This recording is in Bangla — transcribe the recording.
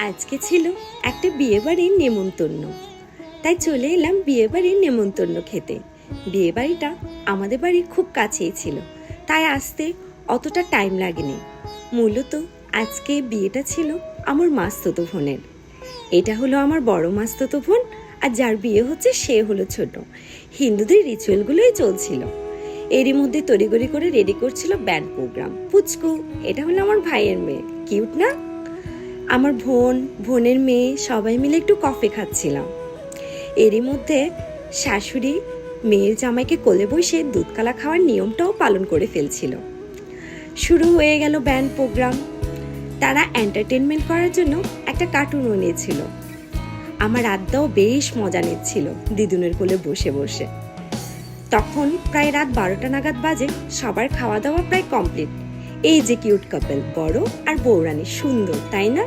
আজকে ছিল একটা বিয়েবাড়ির নেমন্তন্ন। তাই চলে এলাম বিয়েবাড়ির নেমন্তন্ন খেতে। বিয়েবাড়িটা আমাদের বাড়ির খুব কাছেই ছিল। তাই আসতে অতটা টাইম লাগেনি। মূলত আজকে বিয়েটা ছিল আমার মাস্ততো বোনের। এটা হলো আমার বড় মাস্ততো বোন আর যার বিয়ে হচ্ছে সে হলো ছোট। হিন্দুদের রিচুয়ালগুলোই চলছিল। এরই মধ্যে তড়িগড়ি করে রেডি করছিল ব্যান্ড প্রোগ্রাম পুচকু, এটা হলো আমার ভাইয়ের মেয়ে। কিউট না? আমার বোন, বোনের মেয়ে সবাই মিলে একটু কফি খাচ্ছিলাম। এরই মধ্যে শাশুড়ি মেয়ের জামাইকে কোলে বসে দুধকালা খাওয়ার নিয়মটাও পালন করে ফেলছিল। শুরু হয়ে গেল ব্যান্ড প্রোগ্রাম তারা এন্টারটেনমেন্ট করার জন্য একটা কার্টুনও নিয়েছিল আমার আড্ডাও বেশ মজা নিচ্ছিল দিদুনের কোলে বসে বসে। তখন প্রায় রাত বারোটা নাগাদ বাজে, সবার খাওয়া দাওয়া প্রায় কমপ্লিট এই যে কিউট কাপেল বড় আর বৌরানি সুন্দর, তাই না?